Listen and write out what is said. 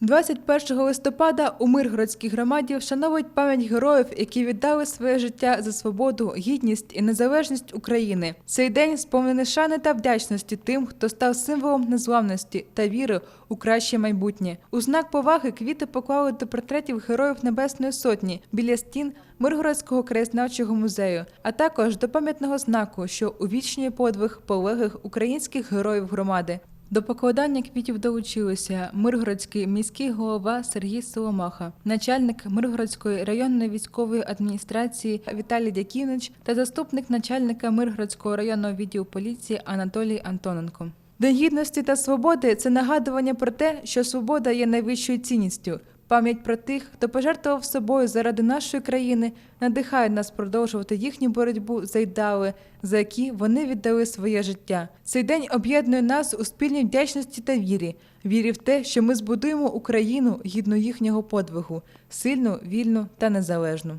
21 листопада у Миргородській громаді вшановують пам'ять героїв, які віддали своє життя за свободу, гідність і незалежність України. Цей день сповнений шани та вдячності тим, хто став символом незламності та віри у краще майбутнє. У знак поваги квіти поклали до портретів героїв Небесної Сотні біля стін Миргородського краєзнавчого музею, а також до пам'ятного знаку, що увічнює подвиг полеглих українських героїв громади. До покладання квітів долучилися Миргородський міський голова Сергій Соломаха, начальник Миргородської районної військової адміністрації Віталій Дякінич та заступник начальника Миргородського районного відділу поліції Анатолій Антоненко. День гідності та свободи це нагадування про те, що свобода є найвищою цінністю. Пам'ять про тих, хто пожертвував собою заради нашої країни, надихає нас продовжувати їхню боротьбу за ідеали, за які вони віддали своє життя. Цей день об'єднує нас у спільній вдячності та вірі, вірі в те, що ми збудуємо Україну гідну їхнього подвигу, сильну, вільну та незалежну.